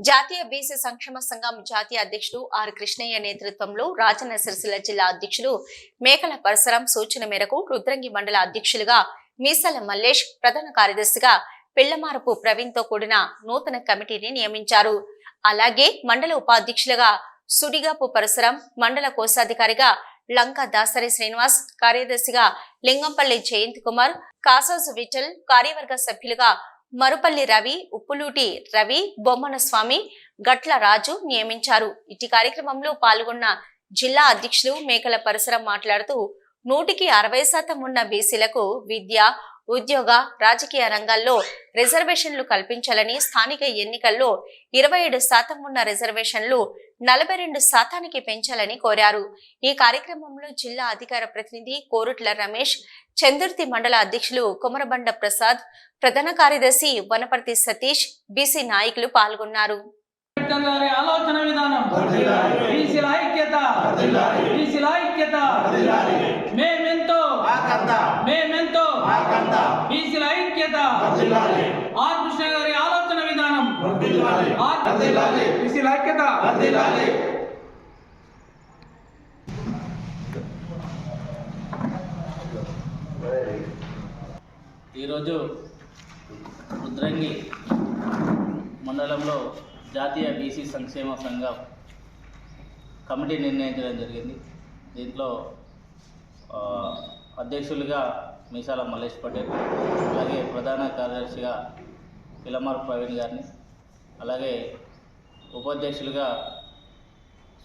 జాతీయ బీసీ సంక్షేమ సంఘం జాతీయ అధ్యక్షుడు ఆర్ కృష్ణయ్య నేతృత్వంలో రాజన్న సిరిసిల్ల జిల్లా అధ్యక్షులు మేకల పరిసరం సూచన మేరకు రుద్రంగి మండల అధ్యక్షులుగా మీసాల మల్లేష్ ప్రధాన కార్యదర్శిగా పిల్లమారపు ప్రవీణ్తో కూడిన నూతన కమిటీని నియమించారు. అలాగే మండల ఉపాధ్యక్షులుగా సుడిగాపు పరిసరం మండల కోశాధికారిగా లంకా దాసరి శ్రీనివాస్ కార్యదర్శిగా లింగంపల్లి జయంత్ కుమార్ కాసాజు విఠల్ కార్యవర్గ సభ్యులుగా మరుపల్లి రవి పులూటి రవి బొమ్మన స్వామి గట్ల రాజు నియమించారు. ఇటు కార్యక్రమంలో పాల్గొన్న జిల్లా అధ్యక్షులు మేకల పరిసరం మాట్లాడుతూ నూటికి అరవై శాతం ఉన్న బీసీలకు విద్య ఉద్యోగ రాజకీయ రంగాల్లో రిజర్వేషన్లు కల్పించాలని స్థానిక ఎన్నికల్లో ఇరవై ఏడు శాతం ఉన్న రిజర్వేషన్లు నలభై రెండు శాతానికి పెంచాలని కోరారు. ఈ కార్యక్రమంలో జిల్లా అధికార ప్రతినిధి కోరుట్ల రమేష్ చందుర్తి మండల అధ్యక్షులు కుమరబండ ప్రసాద్ ప్రధాన కార్యదర్శి వనపర్తి సతీష్ బీసీ నాయకులు పాల్గొన్నారు. ఆలోచన విధానం. ఐక్యత. ఐక్యత. మేమెంతో. మేమెంతో. గారి బీసీల ఐక్యత ఈరోజు రుద్రంగి మండలంలో జాతీయ బీసీ సంక్షేమ సంఘం కమిటీ నిర్ణయించడం జరిగింది. దీంట్లో అధ్యక్షులుగా మీసాల మల్లేష్ పటేల్ అలాగే ప్రధాన కార్యదర్శిగా పిలమర్ ప్రవీణ్ గారిని అలాగే ఉపాధ్యక్షులుగా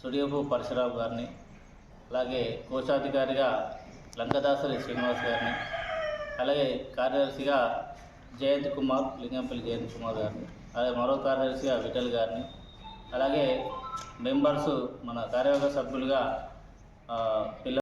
సుడియపు పరశురావు గారిని అలాగే కోశాధికారిగా లంకదాసరి శ్రీనివాస్ గారిని అలాగే కార్యదర్శిగా జయంత్ కుమార్ లింగంపల్లి జయంత్ కుమార్ గారిని అలాగే మరో కార్యదర్శిగా విఠల్ గారిని అలాగే మెంబర్స్ మన కార్యవర్గ సభ్యులుగా పిల్ల